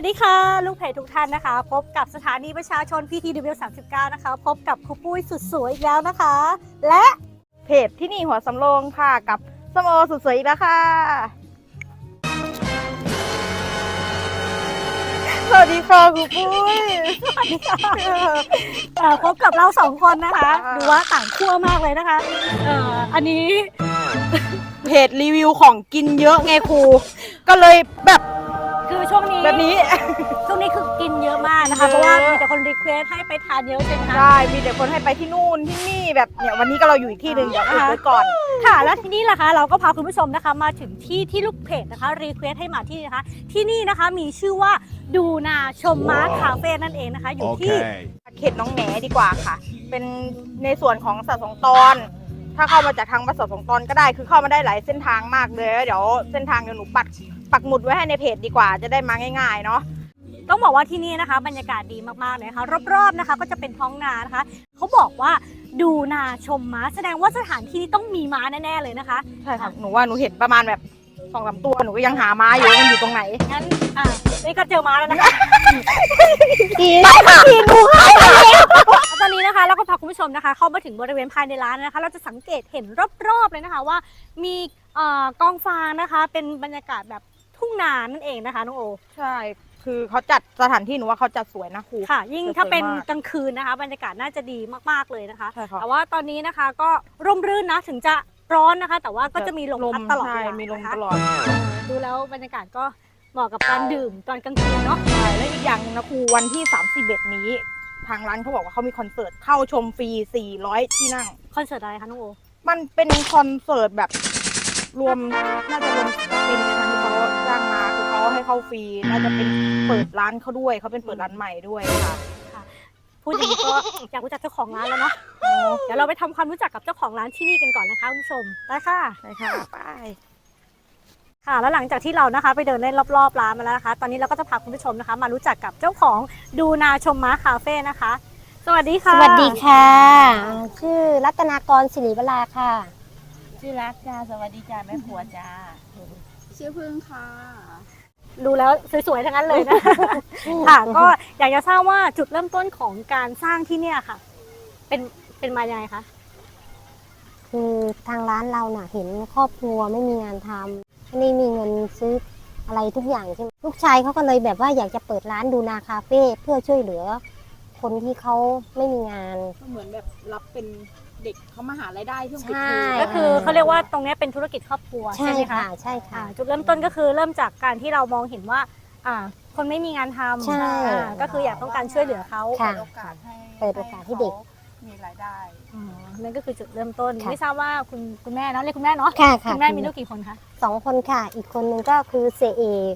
วัสดีค่ะ ลูกเพจทุกท่านนะคะ พบกับสถานีประชาชน PTW 39นะคะ พบกับครูปุ้ยสุดสวยอีกแล้วนะคะ และเพจที่นี่หัวสำโรงค่ะกับสมโอสุดสวยอีกแล้วค่ะ สวัสดีค่ะคุณปุ้ยเอ่อพบกับเราสองคนนะคะค่ะดูว่าต่างขั้วมากเลยนะคะเอ่ออันนี้เพจรีวิวของกินเยอะไงครู ก็เลยแบบคือช่วงนี้ แบบนี้ ช่วงนี้คือกินเยอะมากนะคะเยอะเพราะว่ามีแต่คนรีเควสให้ไปทานเยอะใช่ไหมคะได้มีแต่คนให้ไปที่นู่นที่นี่แบบเนี่ยวันนี้ก็เราอยู่อีกที่หนึ่งเดี๋ยวอุบไว้ก่อน ค่ะ แล้วที่นี่ล่ะคะ เราก็พาคุณผู้ชมนะคะ มาถึงที่ที่ลูกเพจนะคะรีเควสให้มาที่นี่นะคะ ที่นี่นะคะมีชื่อว่าดูนาชมม้าคาเฟ่นั่นเองนะคะ อยู่ที่ Okay. เขตน้องแหนดีกว่าค่ะ เป็นในส่วนของสัตว์สองตอน ถ้าเข้ามาจากทางวัดสัตว์สองตอนก็ได้ คือเข้ามาได้หลายเส้นทางมากเลยเดี๋ยวเส้นทางเดี๋ยวหนูปัก ปักหมุดไว้ให้ในเพจดีกว่าจะได้มาง่ายๆเนาะต้องบอกว่าที่นี่นะคะ บรรยากาศดีมากๆเลยนะคะรอบๆนะคะ ก็จะเป็นท้องนานะคะเขาบอกว่าดูนาชมม้า แสดงว่าสถานที่นี้ต้องมีม้าแน่ๆเลยนะคะใช่ค่ะหนูว่าหนูเห็นประมาณแบบสองสามตัวหนูก็ยังหาม้าอยู่ว่ามันอยู่ตรงไหนงั้นอะนี่ก็เจอม้าแล้วนะคะได้ค่ะตอนนี้นะคะเราก็พาคุณผู้ชมนะคะ เข้ามาถึงบริเวณภายในร้านนะคะ เราจะสังเกตเห็นรอบๆเลยนะคะว่ามีเอ่อกองฟางนะคะ เป็นบรรยากาศแบบ ทุ่งนานั่นเองนะคะน้องโอ ใช่ คือเขาจัดสถานที่หนูว่าเขาจัดสวยนะครู ค่ะ ยิ่งสวยถ้าเป็นมากกลางคืนนะคะ บรรยากาศน่าจะดีมากๆเลยนะคะ ใช่ค่ะแต่ว่าตอนนี้นะคะก็ร่มรื่นนะถึงจะร้อนนะคะ แต่ว่าก็จะมีลมพัดตลอดเวใช่ลามีลมนะคะตลอด ดูแล้วบรรยากาศก็เหมาะกับการดื่มตอนกลางคืนเนาะ ใช่แล้วอีกอย่างหนึงนะครูวันที่31นี้ ทางร้านเขาบอกว่าเขามีคอนเสิร์ตเข้าชมฟรี 400 ที่นั่ง คอนเสิร์ตอะไรคะน้องโอ มันเป็นคอนเสิร์ตแบบรวมน่าจะรวมศิลปินนะคะที่เขา จ้างมาคือเขาให้เข้าฟรีน่าจะเป็นเปิดร้านเขาด้วยเขาเป็นเปิดร้านใหม่ด้วยค่ะ พูดอย่างนี้ก็อยากรู้จักเจ้าของร้านแล้วเนาะเดี๋ยวเราไปทำความรู้จักกับเจ้าของร้านที่นี่กันก่อนนะคะคุณผู้ชมไปค่ะ ใช่ค่ะไปค่ะ แล้วหลังจากที่เรานะคะ ไปเดินเล่นรอบๆร้านมาแล้วนะคะ ตอนนี้เราก็จะพาคุณผู้ชมนะคะ มารู้จักกับเจ้าของดูนาชมม้าคาเฟ่นะคะ สวัสดีค่ะ สวัสดีค่ะอ่าชื่อรัตนากรศิริวราค่ะ ชื่อรักจ้าสวัสดีจ้าแม่ผัวจ้า ชื่อพึ่งค่ะ ดูแล้วสวยๆทั้งนั้นเลยนะ ค่ะก็อยากจะทราบว่าจุดเริ่มต้นของการสร้างที่เนี่ยค่ะ เป็นเป็นมายังไงคะคือทางร้านเราน่ะเห็นครอบครัวไม่มีงานทำไม่มีเงินซื้ออะไรทุกอย่างใช่ไหมลูกชายเขาก็เลยแบบว่าอยากจะเปิดร้านดูนาคาเฟ่เพื่อช่วยเหลือ คนที่เขาไม่มีงาน ก็เหมือนแบบรับเป็น เด็กเขามาหารายได้ช่วงปิดใช่เทอมก็คือเขาเรียกว่าตรงเนี้ยเป็นธุรกิจครอบครัวใช่ใช่ไหมค่ะคะใช่อ่าค่ะ จุดเริ่มต้นก็คือเริ่มจากการที่เรามองเห็นว่าอ่าคนไม่มีงานทำใช่ อ่าก็คืออยากต้องการช่วยเหลือเขา ค่ะ เปิดโอกาสให้เปิดโอกาสให้เด็กขามีรายได้ อ๋อนั่นก็คือจุดเริ่มต้นค่ะ ไม่ทราบว่าคุณคุณแม่เนาะเรียกคุณแม่เนาะค่ะค่ะคุณแม่มีลูกกี่คนคะสองคนค่ะ อีกคนนึงก็คือเสยเอก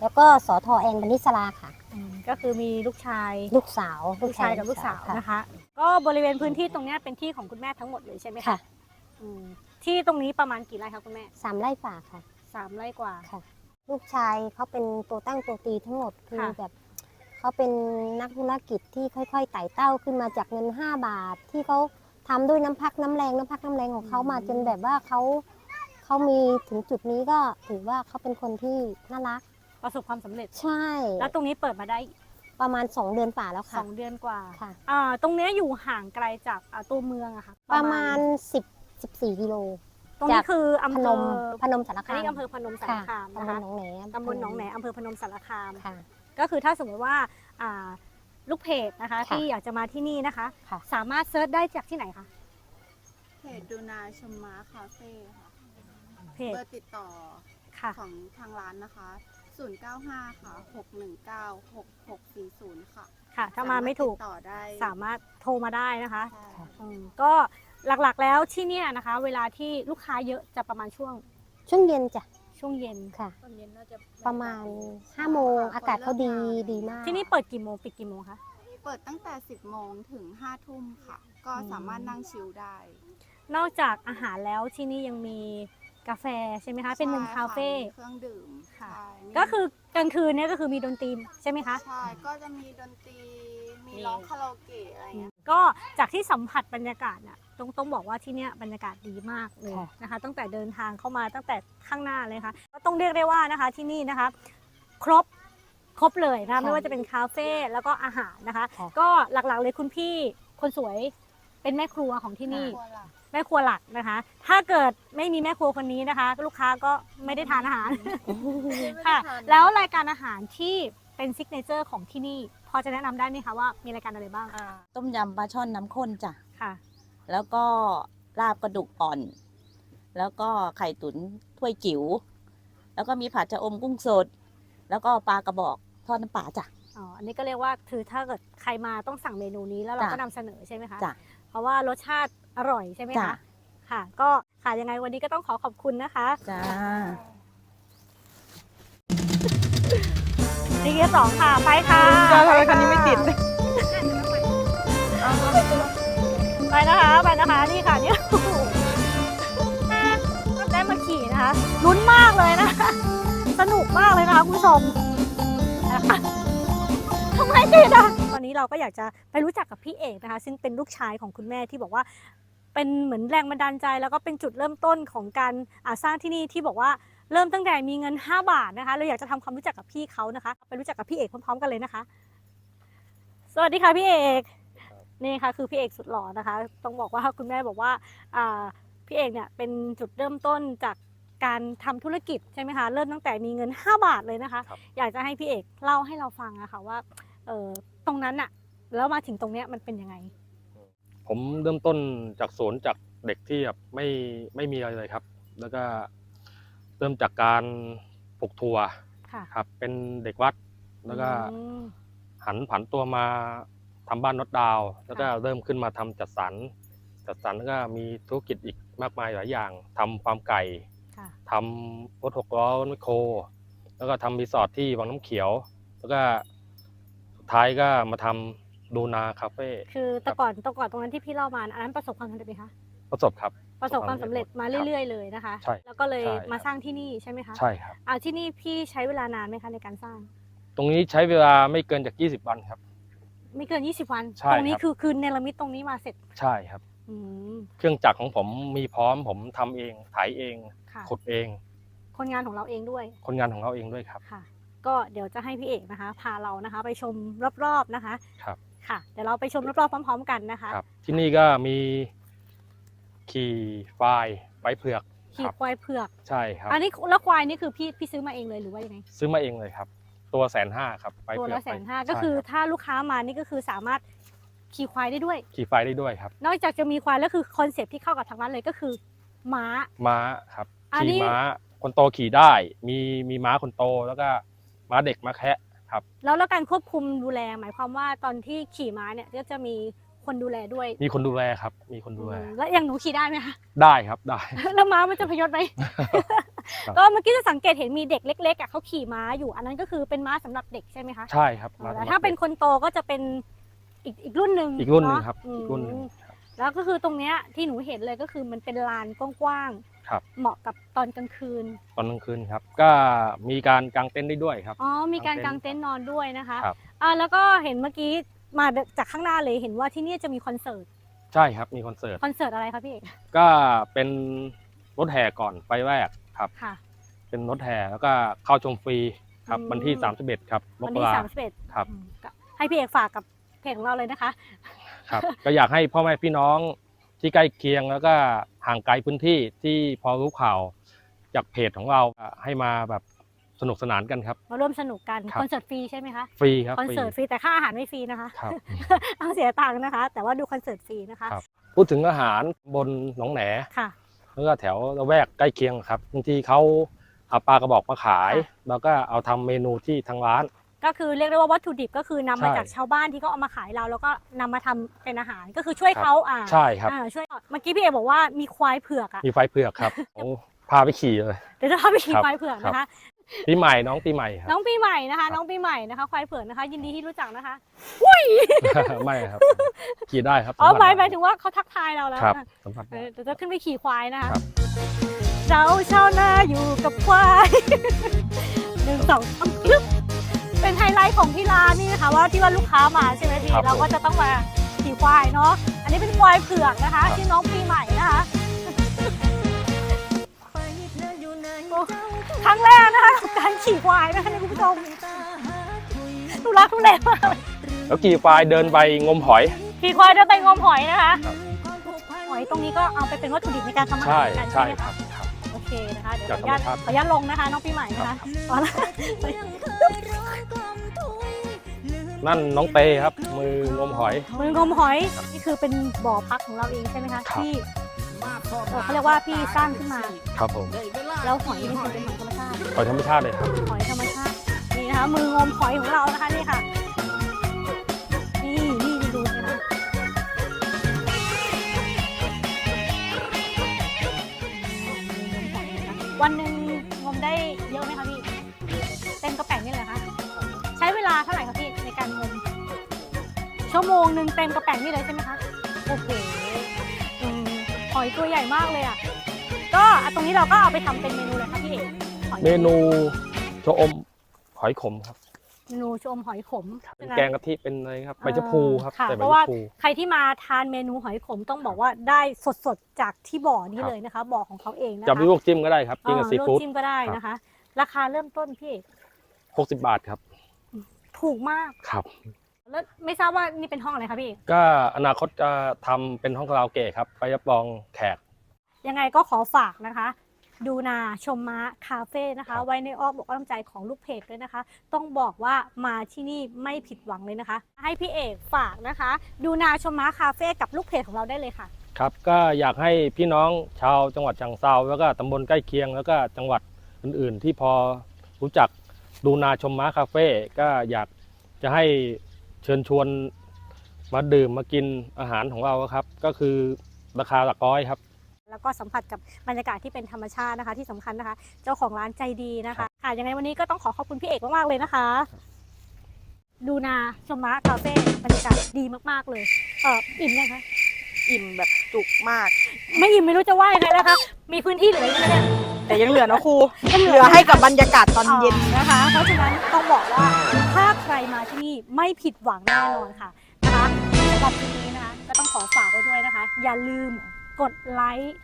แล้วก็สอทอแอนบนิสลาค่ะ อืมก็คือมีลูกชายลูกสาวลูกชายกับลูกสาวค่ะ นะคะ ก็บริเวณพื้นที่ตรงเนี้ยเป็นที่ของคุณแม่ทั้งหมดเลยใช่ไหมคะค่ะอืมที่ตรงนี้ประมาณกี่ไร่คะคุณแม่สามไร่ฝ่าค่ะ สามไร่กว่า ลูกชายเขาเป็นตัวตั้งตัวตีทั้งหมดคือค่ะ แบบเขาเป็นนักธุรกิจที่ค่อยๆไต่เต้าขึ้นมาจากเงิน 5 บาท ที่เขาทำด้วยน้ำพักน้ำแรงน้ำพักน้ำแรงของเขามาจนแบบว่าเขาเขามีถึงจุดนี้ก็ถือว่าเขาเป็นคนที่น่ารัก ประสบความสำเร็จ ใช่ แล้วตรงนี้เปิดมาได้ ประมาณ 2 เดือนป่าแล้วสค่ะ องเดือนกว่าค่ะ อ่าตรงเนี้ยอยู่ห่างไกลจากอ่าตัวเมืองอะค่ะประมาณ 10 14กิโล ตรงนี้จาก คืออำพเภนอมพนมสารอันคามนี้อำเภอพนมสารค่ะคามตำนะบลคะหนองแหนตำบลหนองแหนอำเภอพนมสารคาม ค่ะ ก็คือถ้าสมมติว่าอ่าลูกเพจนะคะค่ะที่อยากจะมาที่นี่นะคะ ค่ะ สามารถเซิร์ชได้จากที่ไหนคะเพจดูนาชมม้าคาเฟ่ค่ะ เพจเบอร์ติดต่อค่ะ ของทางร้านนะคะ 095 ค่ะ 619 6640 ค่ะค่ะ ถ้ามาไม่ถูก สรถติดต่อได้ สามารถโทรมาได้นะคะใช่อืมก็หลักๆแล้วที่เนี่ยนะคะ เวลาที่ลูกค้าเยอะจะประมาณช่วงช่วงเย็นจ้ะช่วงเย็น ค่ะ ตอนเย็นน่าจะประมาณ5โมงอากาศเขาดีดีมาก ที่นี่เปิดกี่โมงปิดกี่โมงคะ เปิดตั้งแต่ 10 โมงถึง 5 ทุ่มค่ะ ก็อืม สามารถนั่งชิลได้ นอกจากอาหารแล้วที่นี่ยังมี กาแฟใช่ไหมคะ เป็นมุมใช่คาเฟ่มีเครื่องดื่มค่ะ ใช่มีก็คือกลางคืนเนี่ยก็คือมีดนตรีใช่ไหมคะ ใช่ก็จะมีดนตรีมีร้องคาราโอเกะอะไรเงี้ย ก็จากที่สัมผัสบรรยากาศน่ะต้องต้องบอกว่าที่เนี่ยบรรยากาศดีมากเลยค่ะ นะคะ ตั้งแต่เดินทางเข้ามาตั้งแต่ข้างหน้าเลยค่ะก็ต้องเรียกได้ว่านะคะที่นี่นะคะ ครบครบเลยนะคะค่ะไม่ว่าจะเป็นคาเฟ่แล้วก็อาหารนะคะ ค่ะ ก็หลักๆเลยคุณพี่คนสวยเป็นแม่ครัวของที่นี่ แม่ครัวหลักนะคะ ถ้าเกิดไม่มีแม่ครัวคนนี้นะคะ ลูกค้าก็ไม่ได้ทานอาหารค่ะ แล้วรายการอาหารที่เป็นซิกเนเจอร์ของที่นี่ พอจะแนะนำได้ไหมคะว่ามีรายการอะไรบ้างต้มยำปลาช่อนน้ำข้นจ้ะ ค่ะ แล้วก็ลาบกระดูกอ่อน แล้วก็ไข่ตุ๋นถ้วยจิ๋ว แล้วก็มีผัดชะอมกุ้งสด แล้วก็ปลากระบอกทอดน้ำปลาจ้ะ อ๋อ อันนี้ก็เรียกว่าคือถ้าเกิดใครมาต้องสั่งเมนูนี้แล้วเราจ้ะก็นำเสนอใช่ไหมคะ จ้ะ เพราะว่ารสชาติ อร่อยใช่ไหมจ้ะ คะค่ะ ก็ค่ะยังไงวันนี้ก็ต้องขอขอบคุณนะคะจ้า ดีเกียร์สองค่ะไปค่ะก็ทำไมคันนี้ไม่ติด ไปนะคะไปนะคะนี่ค่ะนี่โอ้โหได้มาขี่นะคะลุ้นมากเลยนะคะ สนุกมากเลยนะคะคุณผู้ชมนะคะทำไมติดอะตอนนี้เราก็อยากจะไปรู้จักกับพี่เอกนะคะ ซึ่งเป็นลูกชายของคุณแม่ที่บอกว่า เป็นเหมือนแรงบันดาลใจ แล้วก็เป็นจุดเริ่มต้นของการอ่าสร้างที่นี่ที่บอกว่าเริ่มตั้งแต่มีเงิน 5 บาทนะคะเราอยากจะทำความรู้จักกับพี่เขานะคะ ไปรู้จักกับพี่เอกพร้อมๆกันเลยนะคะ สวัสดีค่ะพี่เอกนี่ค่ะคือพี่เอกสุดหล่อนะคะ ต้องบอกว่าคุณแม่บอกว่าอ่าพี่เอกเนี่ยเป็นจุดเริ่มต้นจากการทำธุรกิจใช่ไหมคะเริ่มตั้งแต่มีเงิน 5 บาทเลยนะคะครับอยากจะให้พี่เอกเล่าให้เราฟังอะค่ะว่าเออตรงนั้นอะแล้วมาถึงตรงเนี้ยมันเป็นยังไง ผมเริ่มต้นจากศูนย์จากเด็กที่แบบไม่ไม่มีอะไรเลยครับ แล้วก็เริ่มจากการปลูกถั่วค่ะครับ เป็นเด็กวัด แล้วก็อืม หันผันตัวมาทำบ้านนดดาวน์แล้วก็ค่ะ เริ่มขึ้นมาทำจัดสรรจัดสรรแล้วก็มีธุรกิจอีกมากมายหลายอย่างทำฟาร์มไก่ ค่ะ ทำรถหกล้อรถแมคโครแล้วก็ทำรีสอร์ทที่วังน้ำเขียว แล้วก็สุดท้ายก็มาทำ ดูนาคาเฟ่คือแต่ก่อนแต่ก่อนตรงนั้นที่พี่เล่ามาอันนั้นประสบความสำเร็จไหมคะประสบครับ ประสบความสำเร็จมาครับเรื่อย ๆ เลยนะคะใช่แล้วก็เลยใช่ครับมาสร้างที่นี่ใช่ไหมคะใช่ครับอ่าที่นี่พี่ใช้เวลานานไหมคะในการสร้าง ตรงนี้ใช้เวลาไม่เกินจาก 20 วันครับ ไม่เกิน 20 วันใช่ตรงนี้ครับคือคือเนรมิตตรงนี้มาเสร็จใช่ครับอืมเครื่องจักรของผมมีพร้อมผมทำเองไถเองค่ะขุดเอง คนงานของเราเองด้วย คนงานของเราเองด้วยครับค่ะ ก็เดี๋ยวจะให้พี่เอกนะคะ พาเรานะคะ ไปชมรอบๆนะคะ ครับค่ะเดี๋ยวเราไปชมรอบๆพร้อม ๆ กันนะคะครับ ที่นี่ก็มีขี่ควายไว้เผือกขี่ครับควายเผือก ใช่ครับ อันนี้แล้วควายนี่คือพี่พี่ซื้อมาเองเลยหรือว่ายังไงซื้อมาเองเลยครับ ตัวแสนห้าครับไว้ตัวเผือละกแสนห้าใช่ก็คือรับถ้าลูกค้ามานี่ก็คือสามารถขี่ควายได้ด้วย ขี่ควายได้ด้วยครับ นอกจากจะมีควายแล้วคือคอนเซ็ปต์ที่เข้ากับทางร้านเลยก็คือม้า ม้าครับอันนี้ ขี่ม้าคนโตขี่ได้ มีมีม้าคนโตแล้วก็ม้าเด็กม้าแคะ ครับ แล้วแล้วการควบคุมดูแล หมายความว่าตอนที่ขี่ม้าเนี่ยก็จะมีคนดูแลด้วยมีคนดูแลครับ มีคนดูแลอืมแล้วอย่างหนูขี่ได้ไหมคะได้ครับได้ แล้วม้ามันจะพยศไหมครับก็เมื่อกี้จะสังเกตเห็นมีเด็กเล็กๆอะเขาขี่ม้าอยู่ อันนั้นก็คือเป็นม้าสำหรับเด็กใช่ไหมคะใช่ครับม้แต่สำหรับถ้าเป็นด็กคนโตก็จะเป็นอีกอีกรุ่นหนึ่งอีกรุ่นหนึ่งเาะครับอืมอีกรุ่นหนึ่งครับ แล้วก็คือตรงเนี้ยที่หนูเห็นเลยก็คือมันเป็นลานกว้างครับ ๆเหมาะกับตอนกลางคืน ตอนกลางคืนครับ ก็มีการกางเต็นท์ได้ด้วยครับ อ๋อ มีการกากางงเต็เต็นนท์ท์นอนด้วยนะคะครับ อ่าแล้วก็เห็นเมื่อกี้มาจากข้างหน้าเลยเห็นว่าที่นี่จะมีคอนเสิร์ต ใช่ครับมีคอนเสิร์ต คอนเสิร์ตอะไรคะพี่เอกก็เป็นรถแห่ก่อนไฟแรกครับ ค่ะ เป็นรถแห่แล้วก็เข้าชมฟรีครับอืม วันที่ 31 ครับมวันกที่ราสามสิบเอ็ดครับ ให้พี่เอกฝากกับเพจของเราเลยนะคะ ครับ ก็อยากให้พ่อแม่พี่น้องที่ใกล้เคียงแล้วก็ห่างไกลพื้นที่ที่พอรู้ข่าวจากเพจของเราให้มาแบบสนุกสนานกันครับ มาร่วมสนุกกันครับคอนเสิร์ตฟรีใช่ไหมคะฟรีครับคอนเสิร์ตฟรีแต่ค่าอาหารไม่ฟรีนะคะครับต้องเสียตังค์นะคะ แต่ว่าดูคอนเสิร์ตฟรีนะคะครับพูดถึงอาหารบนหนองแหนค่ะแล้วก็แถวละแวกใกล้เคียงครับบางทีเขาเอาปลากระบอกมาขายค่ะแล้วก็เอาทำเมนูที่ทางร้าน ก็คือเรียกได้ว่าวัตถุดิบก็คือนำมาใช่จากชาวบ้านที่เขาเอามาขายเรา แล้วก็นำมาทำเป็นอาหารก็คือช่วยครับเขาอ่าใช่ครับอ่าช่วยเมื่อกี้พี่เอกบอกว่ามีควายเผือกอะมีไฟเผือกครับโอ้พาไปขี่เลยเดี๋ยวจะพาไปขี่ครับควายเผือกนะคะปีใหม่น้องปีใหม่ครับน้องปีใหม่นะครัคะบน้องปีใหม่นะคะควายเผือกนะคะ ยินดีที่รู้จักนะคะไม่ครับขี่ได้ครับอ๋อสัมหผัมายสหมายถึงว่าเขาทักทายเราแล้วครับนะสัมผัสเอได้อเดี๋ยวจะขึ้นไปขี่ควายนะคะครับเราชาวนาอยู่กับควายหนึ่งสองสามปึ๊บเป็น ไฮไลท์ของที่ร้านนี่นะคะว่าที่ว่าลูกค้ามาใช่ไหมพี่ครับเราก็จะต้องมาขี่ควายเนาะอันนี้เป็นควายเผือกนะคะ ครับชื่อน้องปีใหม่นะคะโอ้ครั้งแรกนะคะกับการขี่ควายนะคะคุณผู้ชมทุรักทุเลมากแล้วกี่ฝ่ายเดินไปงมหอย ขี่ควายเดินไปงมหอยนะคะครับหอยตรงนี้ก็เอาไปเป็นวัตถุดิบในการทำอาหาใช่รกันใช่ไหมคคะ รับครับ โอเคนะคะ เดี๋ยวขอจากอนุญาตธรรมชาติ ขออนุญาตลงนะคะ น้องปีใหม่นะคะพอละ นั่นน้องเตครับ มืองมหอย มืองมหอยนี่คือเป็นบ่อพักของเราเองใช่ไหมคะครับที่เอ่อเขาเรียกว่าพี่สร้างขึ้นมา ครับผม แล้วหอยนี่คือเป็นหอยธรรมชาติหอยธรรมชาติเลยครับ หอยธรรมชาติ นี่นะคะมืองมหอยของเรานะคะนี่ค่ะ นี่นี่ดูนะคะวันหนึ่งงมได้เยอะไหมคะพี่ วโมงหนึ่งเต็มกระแป๋งนี่เลยใช่ไหมคะโอ้โหอืมหอยตัวใหญ่มากเลยอะก็อะตรงนี้เราก็เอาไปทำเป็นเมนูเลยค่ะพี่เอกหอยเมนูชะอมหอยขมครับเมนูชะอมหอยขมเป็นแกงกะทิเป็นอะไรครับใบชะพูครับค่ะใส่ใบเพราะว่าชะพู ใครที่มาทานเมนูหอยขมต้องบอกว่าได้สดๆจากที่บ่อนี้ครับ เลยนะคะบ่อของเขาเองนะคะจะไปลวกจิ้มก็ได้ครับจิ้มกับเอ่อซีลวกฟู้ดจิ้มก็ได้นะคะ ราคาเริ่มต้นพี่เอก60 บาทครับถูกมาก ครับ แล้วไม่ทราบว่านี่เป็นห้องอะไรคะพี่เอกก็อนาคตจะทำเป็นห้องคาราโอเกะครับ ไปรับรองแขก ยังไงก็ขอฝากนะคะ ดูนาชมม้าคาเฟ่นะครัคะ บ ไว้ในอ้อมอกอ้อมใจของลูกเพจด้วยนะคะ ต้องบอกว่ามาที่นี่ไม่ผิดหวังเลยนะคะ ให้พี่เอกฝากนะคะ ดูนาชมม้าคาเฟ่กับลูกเพจของเราได้เลยค่ะ ครับ ก็อยากให้พี่น้องชาวจังหวัดฉางเซาแล้วก็ตำบลใกล้เคียง แล้วก็จังหวัดอื่นๆ ที่พอรู้จักดูนาชมม้าคาเฟ่ก็อยากจะให้ เชิญชวนมาดื่มมากินอาหารของเราครับ ก็คือราคาหลักร้อยครับ แล้วก็สัมผัสกับบรรยากาศที่เป็นธรรมชาตินะคะ ที่สำคัญนะคะ เจ้าของร้านใจดีนะคะค่ะยังไงวันนี้ก็ต้องขอขอบคุณพี่เอกมากๆเลยนะคะดูนาชมม้าคาเฟ่บรรยากาศดีมากๆเลยเอออิ่มยังคะอิ่มแบบจุกมาก ไม่อิ่มไม่รู้จะว่ายังไงแล้วคะมีพื้นที่เหลืออยู่ไหมเนี่ยแต่ยังเหลือนะครูเหลือให้กับบรรยากาศตอนเย็นนะคะ เพราะฉะนั้นต้องบอกว่าถ้า ใครมาที่นี่ไม่ผิดหวังแน่นอนค่ะนะคะสำหรับคลิปนี้นะคะ ก็ต้องขอฝากไว้ด้วยนะคะ อย่าลืมกดไลค์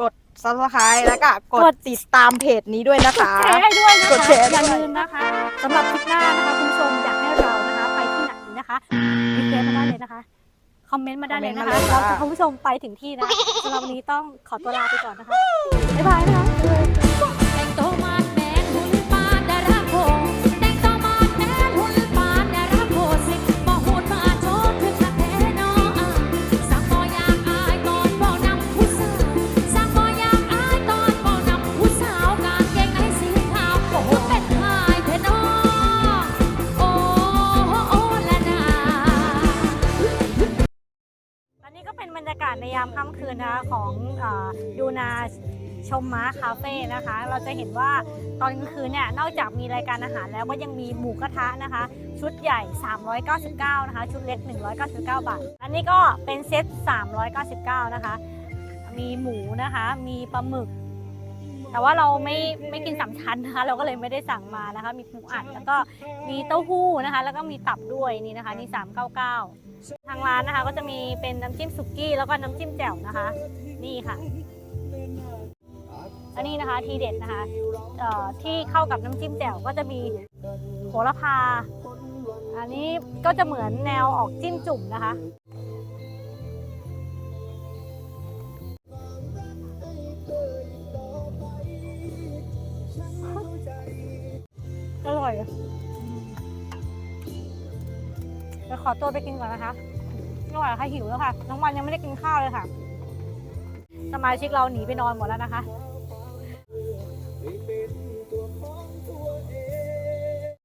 กด subscribe แล้วก็กกดดติดตามเพจนี้ด้วยนะกดคะ แชร์ให้ด้วยนะกดคะแชร์อย่าด้วยลืมนะคะสำหรับคลิปหน้านะคะคุณผู้ชมอยากให้เรานะคะ ไปที่ไหนนะคะรีเควสมาได้เลยนะคะคอมเมนต์มาได้เลยนะคะคอมเมนต์มาเลยเราค่ะ จะคุณผู้ชมไปถึงที่นะสำหรับวันนี้ต้องขอตัวลาไปก่อนนะคะบ๊ายบายนะคะ ชมม้าคาเฟ่นะคะ เราจะเห็นว่าตอนกลางคืนเนี่ยนอกจากมีรายการอาหารแล้วก็ยังมีหมูกระทะนะคะ ชุดใหญ่ 399 นะคะ ชุดเล็ก 199 บาท อันนี้ก็เป็นเซต 399 นะคะ มีหมูนะคะ มีปลาหมึก แต่ว่าเราไม่ไม่กินสามชั้นนะคะ เราก็เลยไม่ได้สั่งมานะคะ มีปูอัดแล้วก็มีเต้าหู้นะคะ แล้วก็มีตับด้วยนี่นะคะนี่ 399 ทางร้านนะคะก็จะมีเป็นน้ำจิ้มสุกี้แล้วก็น้ำจิ้มแจ่วนะคะ นี่ค่ะ อันนี้นะคะทีเด็ดนะคะเอ่อที่เข้ากับน้ำจิ้มแจ่วก็จะมีโหระพา อันนี้ก็จะเหมือนแนวออกจิ้มจุ่มนะคะ อร่อยเดี๋ยวขอตัวไปกินก่อนนะคะไม่ไหวค่ะหิวแล้วค่ะ น้องวันยังไม่ได้กินข้าวเลยค่ะ สมาชิกเราหนีไปนอนหมดแล้วนะคะ